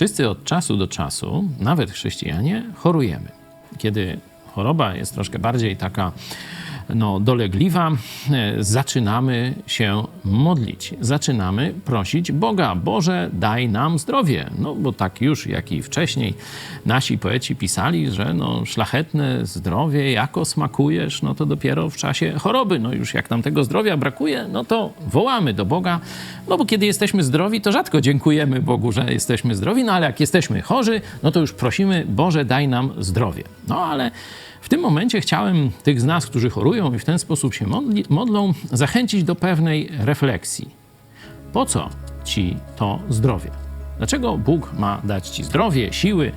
Wszyscy od czasu do czasu, nawet chrześcijanie, chorujemy. Kiedy choroba jest troszkę bardziej taka no, dolegliwa, e, zaczynamy się modlić. Zaczynamy prosić Boga. Boże, daj nam zdrowie. No bo tak już, jak i wcześniej nasi poeci pisali, że no, szlachetne zdrowie, jako smakujesz, no to dopiero w czasie choroby. No już jak nam tego zdrowia brakuje, no to wołamy do Boga. No bo kiedy jesteśmy zdrowi, to rzadko dziękujemy Bogu, że jesteśmy zdrowi, no ale jak jesteśmy chorzy, no to już prosimy, Boże, daj nam zdrowie. No ale w tym momencie chciałem tych z nas, którzy chorują i w ten sposób się modli, modlą, zachęcić do pewnej. Po co ci to zdrowie? Dlaczego Bóg ma dać ci zdrowie, siły,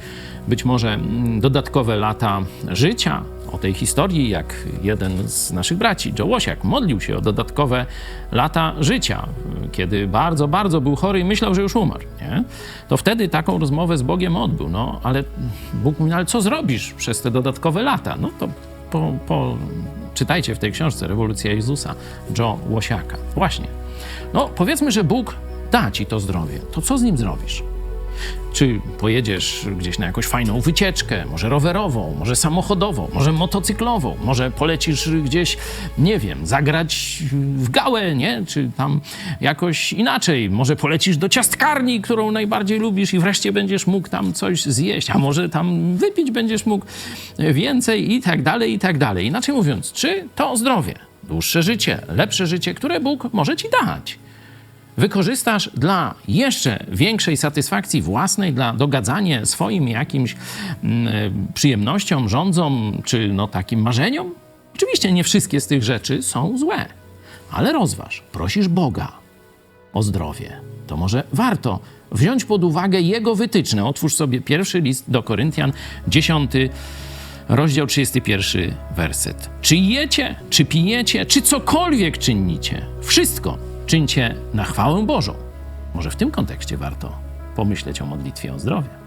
być może mm, dodatkowe lata życia? O tej historii, jak jeden z naszych braci, Joe Łosiak, modlił się o dodatkowe lata życia, kiedy bardzo, bardzo był chory i myślał, że już umarł. Nie? To wtedy taką rozmowę z Bogiem odbył. No, ale Bóg mówi, no, ale co zrobisz przez te dodatkowe lata? No to po, po, czytajcie w tej książce Rewolucja Jezusa, Joe Łosiaka. Właśnie. No, powiedzmy, że Bóg da ci to zdrowie. To co z nim zrobisz? Czy pojedziesz gdzieś na jakąś fajną wycieczkę, może rowerową, może samochodową, może motocyklową, może polecisz gdzieś, nie wiem, zagrać w gałę, nie? Czy tam jakoś inaczej, może polecisz do ciastkarni, którą najbardziej lubisz i wreszcie będziesz mógł tam coś zjeść, a może tam wypić będziesz mógł więcej i tak dalej, i tak dalej. Inaczej mówiąc, czy to zdrowie, dłuższe życie, lepsze życie, które Bóg może ci dać? Wykorzystasz dla jeszcze większej satysfakcji własnej, dla dogadzania swoim jakimś mm, przyjemnościom, rządzom czy no takim marzeniom? Oczywiście nie wszystkie z tych rzeczy są złe, ale rozważ, prosisz Boga o zdrowie. To może warto wziąć pod uwagę Jego wytyczne. Otwórz sobie pierwszy list do Koryntian, 10 rozdział 31, werset. Czy jecie, czy pijecie, czy cokolwiek czynicie, wszystko czyńcie na chwałę Bożą. Może w tym kontekście warto pomyśleć o modlitwie o zdrowie.